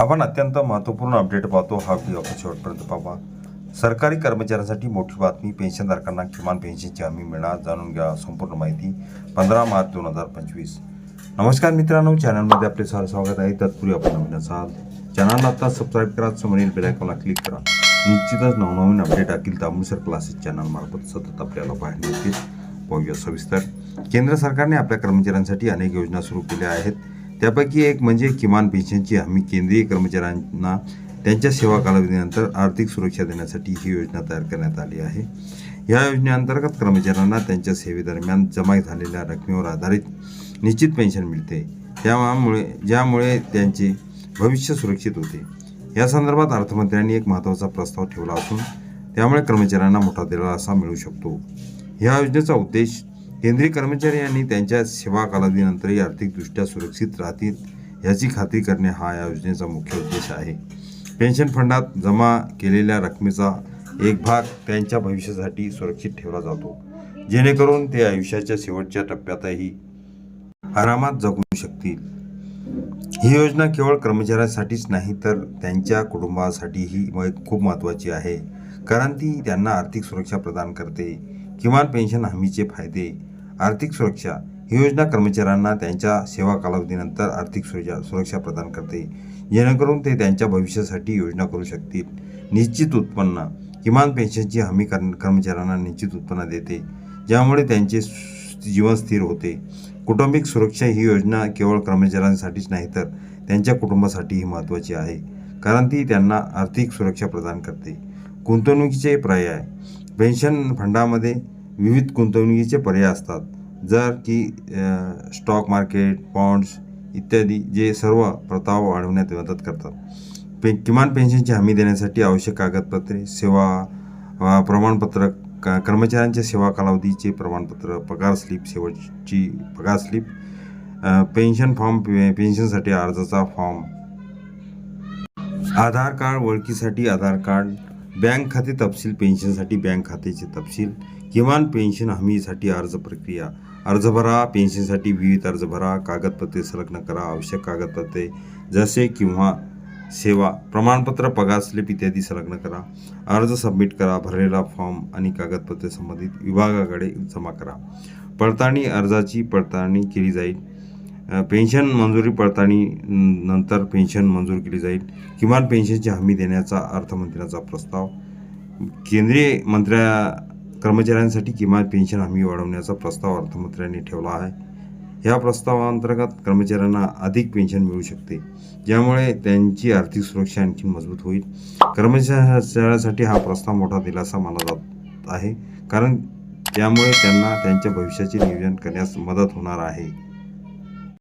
आपण अत्यंत महत्त्वपूर्ण अपडेट पाहतो. हा व्हिडिओ आपण शेवटपर्यंत पाहा. सरकारी कर्मचाऱ्यांसाठी मोठी बातमी पेन्शनधारकांना किमान पेन्शनची हमी मिळणार जाणून घ्या संपूर्ण माहिती पंधरा मार्च दोन हजार पंचवीस. नमस्कार मित्रांनो चॅनलमध्ये आपले सर स्वागत आहे. तत्पूर्वी आपण नवीन असाल चॅनलला आता सबस्क्राईब करा समोरील बेलायकॉनला क्लिक करा. निश्चितच नवनवीन अपडेट अखिल तामुसर क्लासेस चॅनलमार्फत सतत आपल्याला पाहायला मिळतील. पाहूया सविस्तर. केंद्र सरकारने आपल्या कर्मचाऱ्यांसाठी अनेक योजना सुरू केल्या आहेत. त्यापैकी एक म्हणजे किमान पेन्शनची हमी केंद्रीय कर्मचाऱ्यांना त्यांच्या सेवा कालावधीनंतर आर्थिक सुरक्षा देण्यासाठी ही योजना तयार करण्यात आली आहे. या योजनेअंतर्गत कर्मचाऱ्यांना त्यांच्या सेवेदरम्यान जमा झालेल्या रकमेवर आधारित निश्चित पेन्शन मिळते. त्यामुळे ज्यामुळे त्यांचे भविष्य सुरक्षित होते. या संदर्भात अर्थमंत्र्यांनी एक महत्त्वाचा प्रस्ताव ठेवला असून त्यामुळे कर्मचाऱ्यांना मोठा दिलासा मिळू शकतो. या योजनेचा उद्देश केंद्रीय कर्मचारी यांनी त्यांच्या सेवा कालावधीनंतरही आर्थिकदृष्ट्या सुरक्षित राहतील याची खात्री करणे हा या योजनेचा मुख्य उद्देश आहे. पेन्शन फंडात जमा केलेल्या रकमेचा एक भाग त्यांच्या भविष्यासाठी सुरक्षित ठेवला जातो. जेणेकरून ते आयुष्याच्या शेवटच्या टप्प्यातही आरामात जगू शकतील. ही योजना केवळ कर्मचाऱ्यांसाठीच नाही तर त्यांच्या कुटुंबासाठीही खूप महत्त्वाची आहे. कारण ती त्यांना आर्थिक सुरक्षा प्रदान करते. किमान पेन्शन हमीचे फायदे आर्थिक सुरक्षा ही योजना कर्मचाऱ्यांना त्यांच्या सेवा कालावधीनंतर आर्थिक सुरक्षा सुरक्षा प्रदान करते. जेणेकरून ते त्यांच्या भविष्यासाठी योजना करू शकतील. निश्चित उत्पन्न किमान पेन्शनची हमी कर कर्मचाऱ्यांना निश्चित उत्पन्न देते ज्यामुळे त्यांचे जीवन स्थिर होते. कुटुंबिक सुरक्षा ही योजना केवळ कर्मचाऱ्यांसाठीच नाही तर त्यांच्या कुटुंबासाठीही महत्त्वाची आहे कारण ती त्यांना आर्थिक सुरक्षा प्रदान करते. गुंतवणुकीचे पर्याय पेन्शन फंडामध्ये विविध गुंतवणुकीचे पर्याय असतात. जर की स्टॉक मार्केट बॉन्ड्स इत्यादी जे सर्व प्रताव वाढवण्यात मदत करतात. पे किमान पेन्शनची हमी देण्यासाठी आवश्यक कागदपत्रे सेवा प्रमाणपत्र का कर्मचाऱ्यांच्या सेवा कालावधीचे प्रमाणपत्र पगार स्लिप शेवटची पगार स्लिप पेन्शन फॉर्म पे पेन्शनसाठी अर्जाचा फॉर्म. आधार कार्ड ओळखीसाठी आधार कार्ड बँक खाते तपशील पेन्शनसाठी बँक खात्याचे तपशील किमान पेन्शन हमीसाठी अर्ज प्रक्रिया. अर्ज भरा पेन्शनसाठी विविध अर्ज भरा कागदपत्रे संलग्न करा आवश्यक कागदपत्रे जसे किंवा सेवा प्रमाणपत्र पगार स्लिप इत्यादी संलग्न करा. अर्ज सबमिट करा भरलेला फॉर्म आणि कागदपत्रे संबंधित विभागाकडे जमा करा. पडताळणी अर्जाची पडताळणी केली जाईल. पेन्शन मंजुरी पडताळणी नंतर पेन्शन मंजूर केली जाईल. किमान पेन्शनची हमी देण्याचा अर्थमंत्र्यांचा प्रस्ताव. केंद्रीय मंत्र्या कर्मचाऱ्यांसाठी किमान पेन्शन हमी वाढवण्याचा प्रस्ताव अर्थमंत्र्यांनी ठेवला आहे. या प्रस्तावाअंतर्गत कर्मचाऱ्यांना अधिक पेन्शन मिळू शकते ज्यामुळे त्यांची आर्थिक सुरक्षा आणखी मजबूत होईल. कर्मचाऱ्यांसाठी हा प्रस्ताव मोठा दिलासा मानला जात आहे कारण त्यामुळे त्यांना त्यांच्या भविष्याचे नियोजन करण्यास मदत होणार आहे.